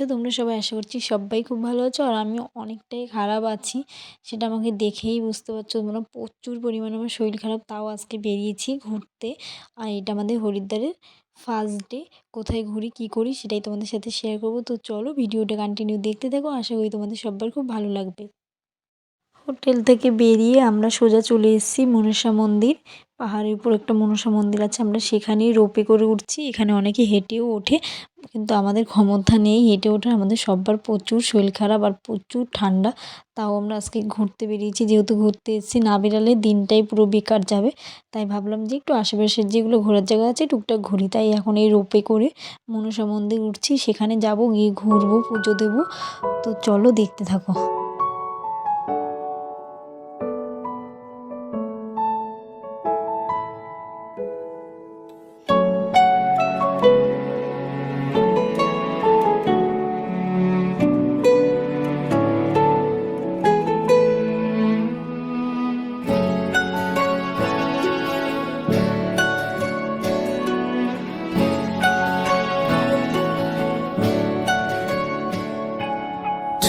আছো? তোমরা সবাই আশা করছি সবাই খুব ভালো আছো আর আমি অনেকটাই খারাপ আছি। সেটা আমাকে দেখেই বুঝতে পারছ তোমরা। প্রচুর পরিমাণে আমার শরীর খারাপ, তাও আজকে বেরিয়েছি ঘুরতে। আর এটা আমাদের হরিদ্বারের ফার্স্ট ডে কোথায় ঘুরি, কি করি সেটাই তোমাদের সাথে শেয়ার করব। তো চলো ভিডিওটা কন্টিনিউ দেখতে থাকো। আশা করি তোমাদের সবার খুব ভালো লাগবে। হোটেল থেকে বেরিয়ে আমরা সোজা চলে এসেছি মনসা মন্দির। পাহাড়ের উপর একটা মনসা মন্দির আছে, আমরা সেখানেই রোপে করে উঠছি। এখানে অনেকে হেঁটেও ওঠে, কিন্তু আমাদের ক্ষমতা নেই হেঁটে ওঠার। আমাদের সব্বার প্রচুর শরীর খারাপ আর প্রচুর ঠান্ডা, তাও আমরা আজকে ঘুরতে বেরিয়েছি। যেহেতু ঘুরতে এসেছি, না বেরালে দিনটাই পুরো বেকার যাবে। তাই ভাবলাম যে একটু আশেপাশের যেগুলো ঘোরার জায়গা আছে, টুকটাক ঘুরি। তাই এখন এই রোপে করে মনসা মন্দির উঠছি। সেখানে যাব, গিয়ে ঘুরবো, পুজো দেবো। তো চলো দেখতে থাকো।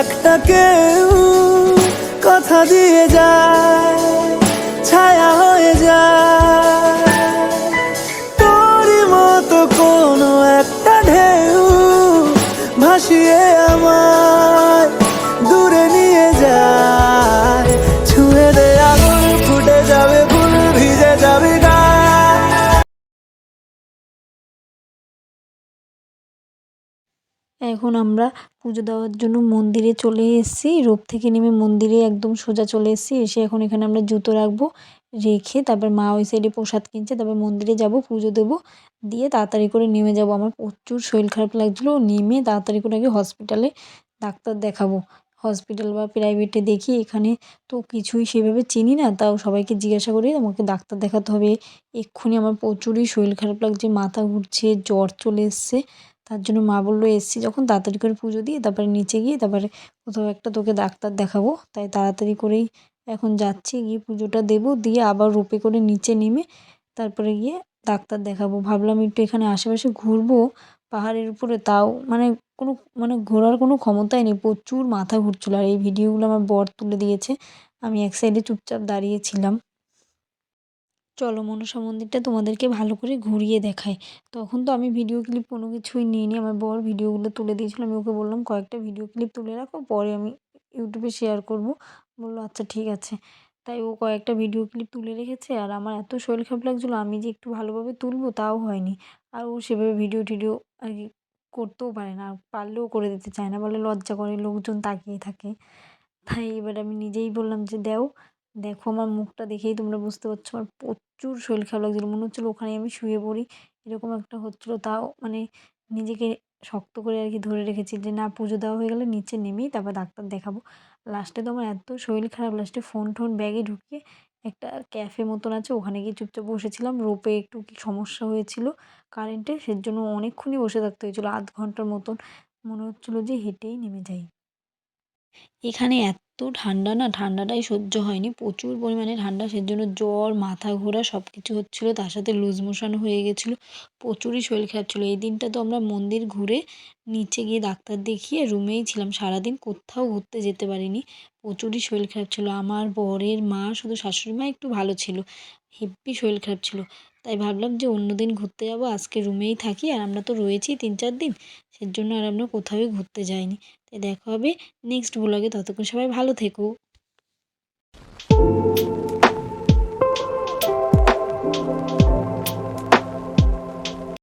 একটা কেউ কথা দিয়ে যায়, ছায়া হয়ে যায়। তোরই মতো কোনো একটা ঢেউ ভাসিয়ে আমায় এখন আমরা পুজো দেওয়ার জন্য মন্দিরে চলে এসেছি। রোপ থেকে নেমে মন্দিরে একদম সোজা চলে এসেছি। এসে এখন এখানে আমরা জুতো রাখব, রেখে তারপর মা ওই সাইডে প্রসাদ কিনছে, তারপর মন্দিরে যাব, পুজো দেবো। দিয়ে তাড়াতাড়ি করে নেমে যাব। আমার প্রচুর শরীর খারাপ লাগছিল। নেমে তাড়াতাড়ি করে আগে হসপিটালে ডাক্তার দেখাবো। হসপিটাল বা প্রাইভেটে দেখি, এখানে তো কিছুই সেভাবে চিনি না। তাও সবাইকে জিজ্ঞাসা করি আমাকে ডাক্তার দেখাতে হবে? এক্ষুনি আমার প্রচুরই শরীর খারাপ লাগছে, মাথা ঘুরছে, জ্বর চলে এসছে। তার জন্য মা বলল, এসছি যখন, তাড়াতাড়ি করে পুজো দিয়ে তারপরে নিচে গিয়ে তারপরে কোথাও একটা তোকে ডাক্তার দেখাবো। তাই তাড়াতাড়ি করেই এখন যাচ্ছি, গিয়ে পুজোটা দেবো, দিয়ে আবার রোপে করে নিচে নেমে তারপরে গিয়ে ডাক্তার দেখাবো। ভাবলাম একটু এখানে আশেপাশে ঘুরবো, পাহাড়ের উপরে, তাও মানে কোনো মানে ঘোরার কোনো ক্ষমতাই নেই, প্রচুর মাথা ঘুরছিলো। আর এই ভিডিওগুলো আমার বর তুলে দিয়েছে, আমি এক সাইডে চুপচাপ দাঁড়িয়েছিলাম চলো মনসা মন্দিরটা তোমাদেরকে ভালো করে ঘুরিয়ে দেখায় তখন তো আমি ভিডিও ক্লিপ কোনো কিছুই নিইনি, আমার বর ভিডিওগুলো তুলে দিয়েছিল, আমি ওকে বললাম, কয়েকটা ভিডিও ক্লিপ তুলে রাখো, পরে আমি ইউটিউবে শেয়ার করব। বলল আচ্ছা ঠিক আছে। তাই ও কয়েকটা ভিডিও ক্লিপ তুলে রেখেছে, আর আমার এত শরীর খারাপ লাগছিল, আমি যে একটু ভালোভাবে তুলবো তাও হয়নি। আর ও সেভাবে ভিডিও টিডিও আর কি করতেও পারে না, পারলেও করে দিতে চায় না, বলে লজ্জা করে লোকজন তাকিয়ে থাকে। তাই এবার আমি নিজেই বললাম যে, দেও। দেখো আমার মুখটা দেখেই তোমরা বুঝতে পারছ, আমার প্রচুর শরীর খারাপ লাগছিল। মনে হচ্ছিল ওখানেই আমি শুয়ে পড়ি, এরকম একটা হচ্ছিল। তাও মানে নিজেকে শক্ত করে আর কি ধরে রেখেছি যে, না, পুজো দেওয়া হয়ে গেলে নিচে নেমেই তারপর ডাক্তার দেখাবো। লাস্টে তো আমার এত শরীর খারাপ লাস্টে ফোন টোন ব্যাগে ঢুকিয়ে একটা ক্যাফে মতন আছে, ওখানে গিয়ে চুপচাপ বসেছিলাম। রোপে একটু কি সমস্যা হয়েছিল কারেন্টে সের জন্য অনেকক্ষণই বসে থাকতে হয়েছিলো, আধ ঘণ্টার মতন। মনে হচ্ছিল যে, হেঁটেই নেমে যাই। এখানে এত ঠান্ডা না, ঠান্ডাটাই সহ্য হয়নি। প্রচুর পরিমাণে ঠান্ডা, সেজন্য জ্বর, মাথা ঘোরা সব কিছু হচ্ছিল, তার সাথে লুজ মোশন হয়ে গেছিল, প্রচুরই শরীর খারাপ ছিল। এই দিনটা তো আমরা মন্দির ঘুরে নিচে গিয়ে ডাক্তার দেখিয়ে রুমেই ছিলাম। সারাদিন কোথাও ঘুরতে যেতে পারিনি, প্রচুরই শরীর খারাপ ছিল। আমার বরের মা, শুধু শাশুড়ি মা একটু ভালো ছিল, হেব্বি শরীর খারাপ ছিল। তাই ভাবলাম যে অন্য দিন ঘুরতে যাব, আজকে রুমেই থাকি, আর আমরা তো রয়েছি তিন চার দিন, সেজন্য আর আমরা কোথাওই ঘুরতে যাইনি। তাই দেখা হবে নেক্সট ব্লগে ততক্ষণ সবাই ভালো থেকো